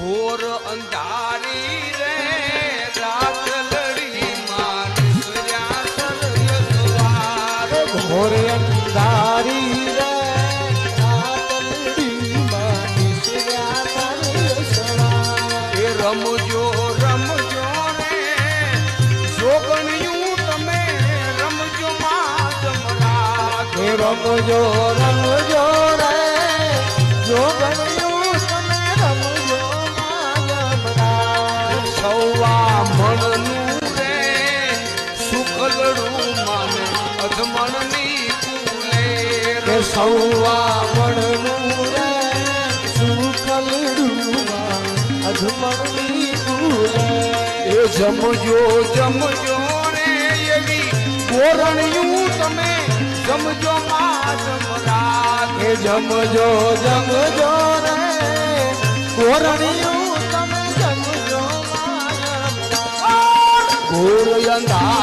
ઘોર અંધારી રે રાત લડી માં નિસર્યા સર્ય સવાર ઘોર અંધારી રે આતરડીમાં નિસર્યા તારે સવાર. એ રમજો રમજો રે જોગણિયું તમે રમજો માં રમજો રમજો રે. માને અધમણની કુલે રે. અધમણની. એ જમજો જમજો રે એવી કોરણિયું તમે જમજો માં જમરાજ કે જમજો જમજો રે કોરણિયું તમે જમજો માયમરાજ. ઘોર અંધારી